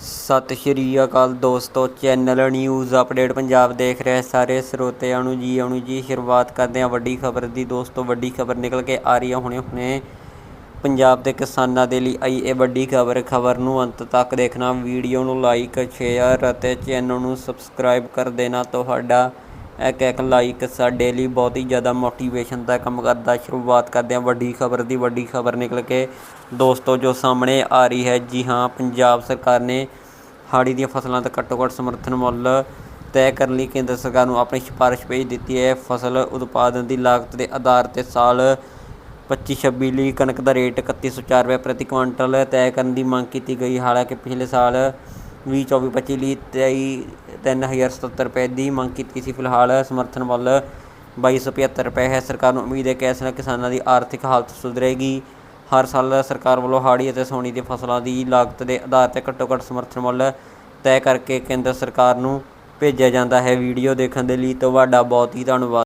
ਸਤਿ ਸ਼੍ਰੀ ਅਕਾਲ ਦੋਸਤੋ, channel news update Punjab ਦੇਖ ਰਹੇ ਸਾਰੇ ਸਰੋਤਿਆਂ ਨੂੰ ਜੀ, ਆਉਣੀ ਜੀ, ਸ਼ੁਰੂਆਤ ਕਰਦੇ ਹਾਂ ਵੱਡੀ ਖਬਰ ਦੀ। ਦੋਸਤੋ, ਵੱਡੀ ਖਬਰ ਨਿਕਲ ਕੇ ਆ ਰਹੀ ਹੈ ਹੁਣੇ ਹੁਣੇ। ਪੰਜਾਬ ਦੇ ਕਿਸਾਨਾਂ ਦੇ ਲਈ ਆਈ ਇਹ ਵੱਡੀ ਖਬਰ ਖਬਰ ਨੂੰ ਅੰਤ ਤੱਕ ਦੇਖਣਾ। ਵੀਡੀਓ ਨੂੰ ਲਾਈਕ ਸ਼ੇਅਰ ਅਤੇ ਚੈਨਲ ਨੂੰ ਸਬਸਕ੍ਰਾਈਬ ਕਰ ਦੇਣਾ ਤੁਹਾਡਾ। ਇੱਕ ਇੱਕ ਲਾਈਕ ਸਾਡੇ ਲਈ ਬਹੁਤ ਹੀ ਜ਼ਿਆਦਾ ਮੋਟੀਵੇਸ਼ਨ ਦਾ ਕੰਮ ਕਰਦਾ। ਸ਼ੁਰੂਆਤ ਕਰਦੇ ਹਾਂ ਵੱਡੀ ਖਬਰ ਦੀ। ਵੱਡੀ ਖਬਰ ਨਿਕਲ ਕੇ ਦੋਸਤੋ ਜੋ ਸਾਹਮਣੇ ਆ ਰਹੀ ਹੈ, ਜੀ ਹਾਂ, ਪੰਜਾਬ ਸਰਕਾਰ ਨੇ ਹਾੜੀ ਦੀਆਂ ਫਸਲਾਂ ਦਾ ਘੱਟੋ ਘੱਟ ਸਮਰਥਨ ਮੁੱਲ ਤੈਅ ਕਰਨ ਲਈ ਕੇਂਦਰ ਸਰਕਾਰ ਨੂੰ ਆਪਣੀ ਸਿਫਾਰਿਸ਼ ਭੇਜ ਦਿੱਤੀ ਹੈ। ਫਸਲ ਉਤਪਾਦਨ ਦੀ ਲਾਗਤ ਦੇ ਆਧਾਰ ਤੇ ਸਾਲ 25-26 ਲਈ ਕਣਕ ਦਾ ਰੇਟ 3104 ਰੁਪਏ ਪ੍ਰਤੀ ਕੁਇੰਟਲ ਤੈਅ ਕਰਨ ਦੀ ਮੰਗ ਕੀਤੀ ਗਈ। ਹਾਲਾਂਕਿ ਪਿਛਲੇ ਸਾਲ 2024-25 ਲਈ 23 3077 ਰੁਪਏ ਦੀ ਮੰਗ ਕੀਤੀ ਸੀ। ਫਿਲਹਾਲ ਸਮਰਥਨ ਮੁੱਲ 2275 ਰੁਪਏ ਹੈ। ਸਰਕਾਰ ਨੂੰ ਉਮੀਦ ਹੈ ਕਿ ਇਸ ਨਾਲ ਕਿਸਾਨਾਂ ਦੀ ਆਰਥਿਕ ਹਾਲਤ ਸੁਧਰੇਗੀ ਹਰ ਸਾਲ ਸਰਕਾਰ ਵੱਲੋਂ ਹਾੜੀ ਅਤੇ ਸੌਣੀ ਦੀ ਫਸਲਾਂ ਦੀ ਲਾਗਤ ਦੇ ਆਧਾਰ ਤੇ ਘੱਟੋ ਘੱਟ ਸਮਰਥਨ ਮੁੱਲ ਤੈਅ ਕਰਕੇ ਕੇਂਦਰ ਸਰਕਾਰ ਨੂੰ ਭੇਜਿਆ ਜਾਂਦਾ ਹੈ। ਵੀਡੀਓ ਦੇਖਣ ਦੇ ਲਈ ਤੁਹਾਡਾ ਬਹੁਤ ਹੀ ਧੰਨਵਾਦ।